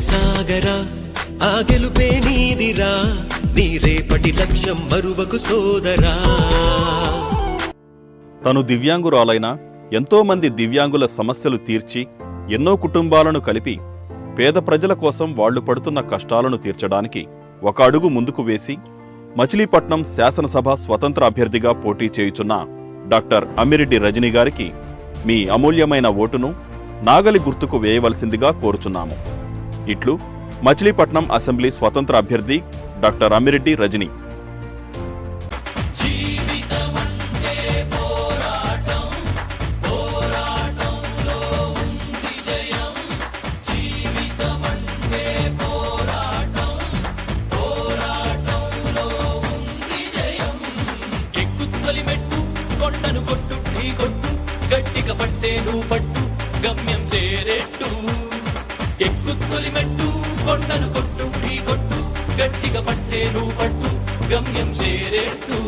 సాగరా ఆ గెలుపే నీదిరా నీ రేపటి లక్ష్యం మరువకు సోదరా. తను దివ్యాంగురాలైన ఎంతో మంది దివ్యాంగుల సమస్యలు తీర్చి ఎన్నో కుటుంబాలను కలిపి పేద ప్రజల కోసం వాళ్ళు పడుతున్న కష్టాలను తీర్చడానికి ఒక అడుగు ముందుకు వేసి మచిలీపట్నం శాసనసభ స్వతంత్ర అభ్యర్థిగా పోటీ చేయుచున్న డాక్టర్ అమ్మిరెడ్డి రజని గారికి మీ అమూల్యమైన ఓటును నాగలి గుర్తుకు వేయవలసిందిగా కోరుచున్నాము. ఇట్లు మచిలీపట్నం అసెంబ్లీ స్వతంత్ర అభ్యర్థి డాక్టర్ అమ్మిరెడ్డి రజని. ఎక్కుత్తొలి గట్టిగా పట్టే నువ్వు పట్టు గమ్యం చేరేట్టు. కొండను కొట్టు ఢీ కొట్టు గట్టిగా పట్టే నువ్వు పట్టు గమ్యం చేరేట్టు.